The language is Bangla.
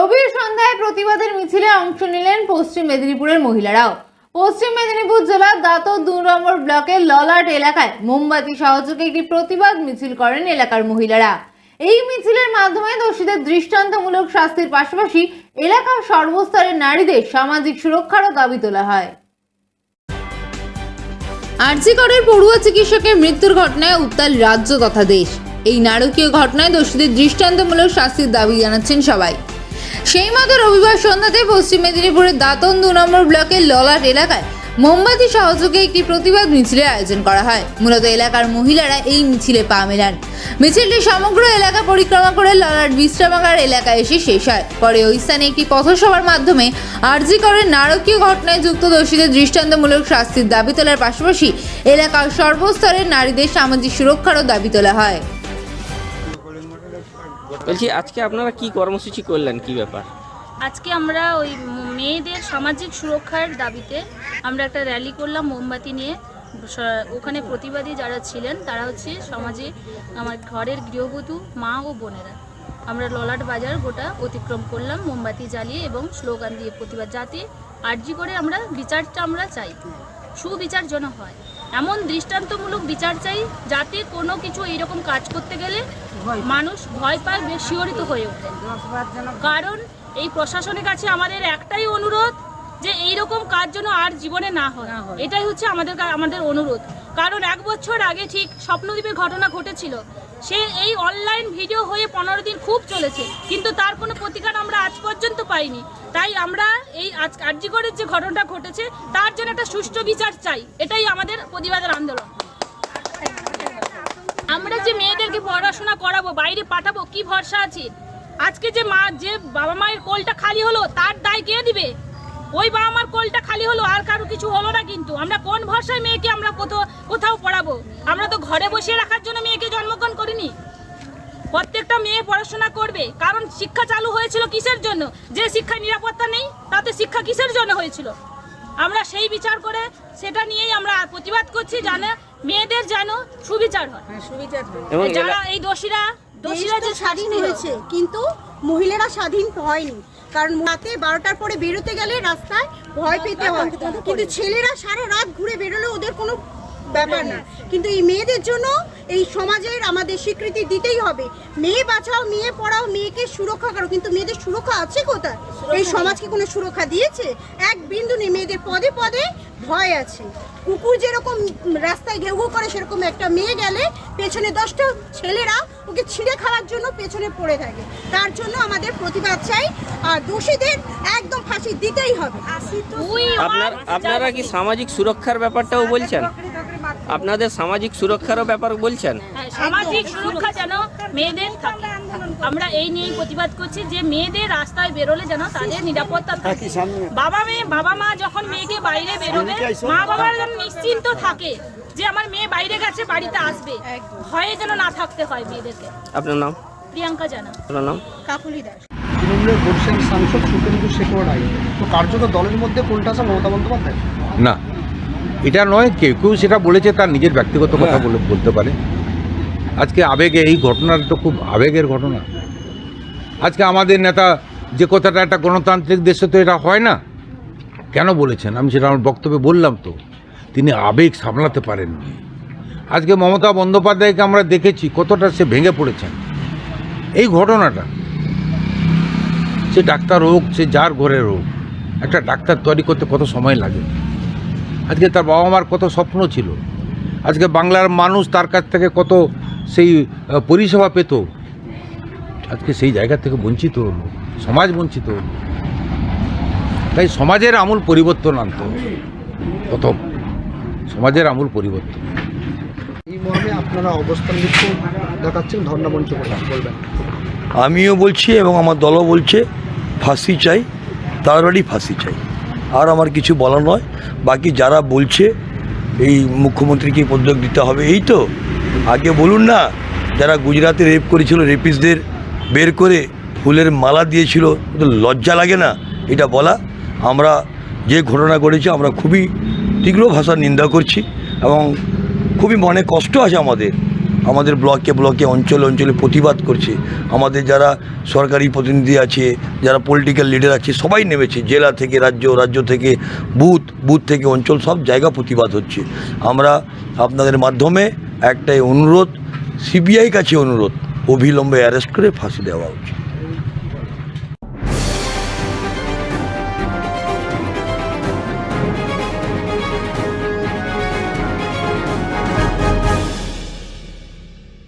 রবির সন্ধ্যায় প্রতিবাদের মিছিলে অংশ নিলেন পশ্চিম মেদিনীপুরের মহিলারাও। পশ্চিম মেদিনীপুর জেলার দাঁতর দু নম্বর ব্লকের ললাট এলাকায় মোমবাতি সহযোগে একটি প্রতিবাদ মিছিল করেন এলাকার মহিলারা। এই মিছিলের মাধ্যমে দোষীদের দৃষ্টান্তমূলক শাস্তির পাশাপাশি এলাকার সর্বস্তরের নারীদের সামাজিক সুরক্ষারও দাবি তোলা হয়। আরজিকরের পড়ুয়া চিকিৎসকের মৃত্যুর ঘটনায় উত্তাল রাজ্য তথা দেশ। এই নারকীয় ঘটনায় দোষীদের দৃষ্টান্তমূলক শাস্তির দাবি জানাচ্ছেন সবাই। সেই মতো রবিবার সন্ধ্যাতে পশ্চিম মেদিনীপুরের দাতন দু নম্বর ব্লকের ললাট এলাকায় মোমবাতি সহযোগে একটি প্রতিবাদ মিছিলের আয়োজন করা হয়। মূলত এলাকার মহিলারা এই মিছিলে পা মেলান। মিছিলটি সমগ্র এলাকা পরিক্রমা করে ললাট বিশ্রামাগার এলাকায় এসে শেষ হয়। পরে ওই স্থানে একটি পথসভার মাধ্যমে আরজি করে নারকীয় ঘটনায় যুক্ত দোষীদের দৃষ্টান্তমূলক শাস্তির দাবি তোলার পাশাপাশি এলাকার সর্বস্তরের নারীদের সামাজিক সুরক্ষারও দাবি তোলা হয়। বলছি, আজকে আপনারা কি কর্মসূচি করলেন? কি ব্যাপার? আজকে আমরা ওই মেয়েদের সামাজিক সুরক্ষার দাবিতে আমরা একটা র্যালি করলাম মোমবাতি নিয়ে। ওখানে প্রতিবাদী যারা ছিলেন, তারা হচ্ছে সমাজে আমার ঘরের গৃহবধূ, মা ও বোনেরা। আমরা ললাট বাজার গোটা অতিক্রম করলাম, মোমবাতি জ্বালিয়ে এবং স্লোগান দিয়ে প্রতিবাদ, যাতে আর্জি করে আমরা বিচারটা আমরা চাই। সুবিচার যেন হয়। এমন দৃষ্টান্তমূলক বিচার চাই যাতে কোনো কিছু এইরকম কাজ করতে গেলে মানুষ ভয় পায় বেশ শিহরিত হয়ে ওঠে। কারণ এই প্রশাসনের কাছে আমাদের একটাই অনুরোধ যে এই রকম কাজ যেন আর জীবনে না হয়। এটাই হচ্ছে আমাদের আমাদের অনুরোধ। কারণ এক বছর আগে ঠিক স্বপ্নদ্বীপের ঘটনা ঘটেছিল। সে এই অনলাইন ভিডিও হয়ে পনেরো দিন খুব চলেছে। কিন্তু তার কোনো প্রতিকার আমরা আজ পর্যন্ত পাইনি। তাই আমরা এই আজ কার্যকরের যে ঘটনাটা ঘটেছে, তার জন্য একটা সুষ্ঠু বিচার চাই। এটাই আমাদের প্রতিবাদের আন্দোলন। আমরা যে মেয়েদেরকে পড়াশোনা করাবো, বাইরে পাঠাবো, কি ভরসা আছে? আজকে যে মা, যে বাবা মায়ের কোলটা খালি হলো, তার দায় কে দিবে? ওই বাবা মার কোলটা খালি হলো আর কারও কিছু হলো না কিন্তু। আমরা কোন ভরসায় মেয়েকে আমরা কোথাও কোথাও পড়াবো? আমরা তো ঘরে বসিয়ে রাখার জন্য মেয়েকে জন্মগ্রহণ করিনি। প্রত্যেকটা মেয়ে পড়াশোনা করবে। কারণ শিক্ষা চালু হয়েছিল কিসের জন্য? যে শিক্ষায় নিরাপত্তা নেই তাতে শিক্ষা কিসের জন্য হয়েছিল? আমরা সেই বিচার করে সেটা নিয়েই আমরা প্রতিবাদ করছি জানে মেয়েদের যেন সুবিচার হয়। এবং যারা এই দোষীরা দোষীরা যে স্বাধীন হয়েছে কিন্তু মহিলারা স্বাধীন হয়নি। কারণ রাতে বারোটার পরে বেরোতে গেলে রাস্তায় ভয় পেতে হয়। কিন্তু ছেলেরা সারা রাত ঘুরে বেরোলে ওদের কোনো ব্যাপার না। কিন্তু এই মেয়েদের জন্য এই সমাজের আমাদের স্বীকৃতি দিতেই হবে। মেয়ে বাঁচাও মেয়ে পড়াও মেয়েকে সুরক্ষা করো। কিন্তু মেয়েদের সুরক্ষা আছে কোথায়? এই সমাজকে কোনো সুরক্ষা দিয়েছে? এক বিন্দু নেই। মেয়েদের পদে পদে ভয় আছে। কুকুর যেরকম রাস্তায় ঘেউ ঘেউ করে সেরকম একটা মেয়ে গেলে পেছনে দশটা ছেলেরা ওকে ছিঁড়ে খাওয়ার জন্য পেছনে পড়ে থাকে। তার জন্য আমাদের প্রতিবাদ চাই। আর দোষীদের একদম ফাঁসি দিতেই হবে। আপনারা কি সামাজিক সুরক্ষার ব্যাপারটাও বলছেন? আপনাদের সামাজিক সুরক্ষারও ব্যাপার বলছেন? হ্যাঁ, সামাজিক সুরক্ষা যেন মেয়েদের আমরা এই নিয়েই প্রতিবাদ করছি যে মেয়েদের রাস্তায় বেরোলে যেন তাদের নিরাপত্তা থাকে। বাবা মেয়ে বাবা মা যখন মেয়েকে বাইরে বেরোবে মা বাবার যেন নিশ্চিন্ত থাকে যে আমার মেয়ে বাইরে গেছে বাড়িতে আসবে। ভয়ে যেন না থাকতে হয় মেয়েদেরকে। আপনার নাম? প্রিয়াঙ্কা জানা। আপনার নাম? কাকুলি দাস। তৃণমূলের বরিশাল সাংসদ সুখেন্দু শেখর রায়। তো কার্যত দলের মধ্যে কোনটা আছে মমতা বন্দ্যোপাধ্যায়? না। এটা নয় কেউ কেউ সেটা বলেছে তার নিজের ব্যক্তিগত কথা বলে বলতে পারে। আজকে আবেগে এই ঘটনাটা তো খুব আবেগের ঘটনা। আজকে আমাদের নেতা যে কথাটা একটা গণতান্ত্রিক দেশে তো এটা হয় না কেন বলেছেন? আমি সেটা আমার বক্তব্যে বললাম তো। তিনি আবেগ সামলাতে পারেননি। আজকে মমতা বন্দ্যোপাধ্যায়কে আমরা দেখেছি কতটা সে ভেঙে পড়েছেন। এই ঘটনাটা সে ডাক্তার হোক সে যার ঘরের হোক একটা ডাক্তার তৈরি করতে কত সময় লাগে? আজকে তার বাবা মার কত স্বপ্ন ছিল। আজকে বাংলার মানুষ তার কাছ থেকে কত সেই পরিষেবা পেত। আজকে সেই জায়গা থেকে বঞ্চিত হলো সমাজ বঞ্চিত হলো। তাই সমাজের আমূল পরিবর্তন আনতে হবে। প্রথম সমাজের আমূল পরিবর্তন। এই মর্মে আপনারা অবস্থান বিক্ষোভ দেখাচ্ছেন ধর্ণা মঞ্চ বলবেন আমিও বলছি এবং আমার দলও বলছে ফাঁসি চাই তাড়াতাড়ি ফাঁসি চাই। আর আমার কিছু বলা নয়। বাকি যারা বলছে, এই মুখ্যমন্ত্রীকে পদক দিতে হবে, এই তো। আগে বলুন না, যারা গুজরাতে রেপ করেছিল রেপিসদের বের করে ফুলের মালা দিয়েছিল লজ্জা লাগে না? এটা বলা। আমরা যে ঘটনা ঘটেছে, আমরা খুবই তীব্র ভাষার নিন্দা করছি এবং খুবই মনে কষ্ট আছে আমাদের। আমাদের ব্লকে ব্লকে, অঞ্চলে অঞ্চলে প্রতিবাদ করছে। আমাদের যারা সরকারি প্রতিনিধি আছে, যারা পলিটিক্যাল লিডার আছে, সবাই নেমেছে। জেলা থেকে রাজ্য রাজ্য থেকে বুথ বুথ থেকে অঞ্চল, সব জায়গা প্রতিবাদ হচ্ছে। আমরা আপনাদের মাধ্যমে একটাই অনুরোধ, সিবিআই কাছে অনুরোধ, অবিলম্বে অ্যারেস্ট করে ফাঁসি দেওয়া উচিত।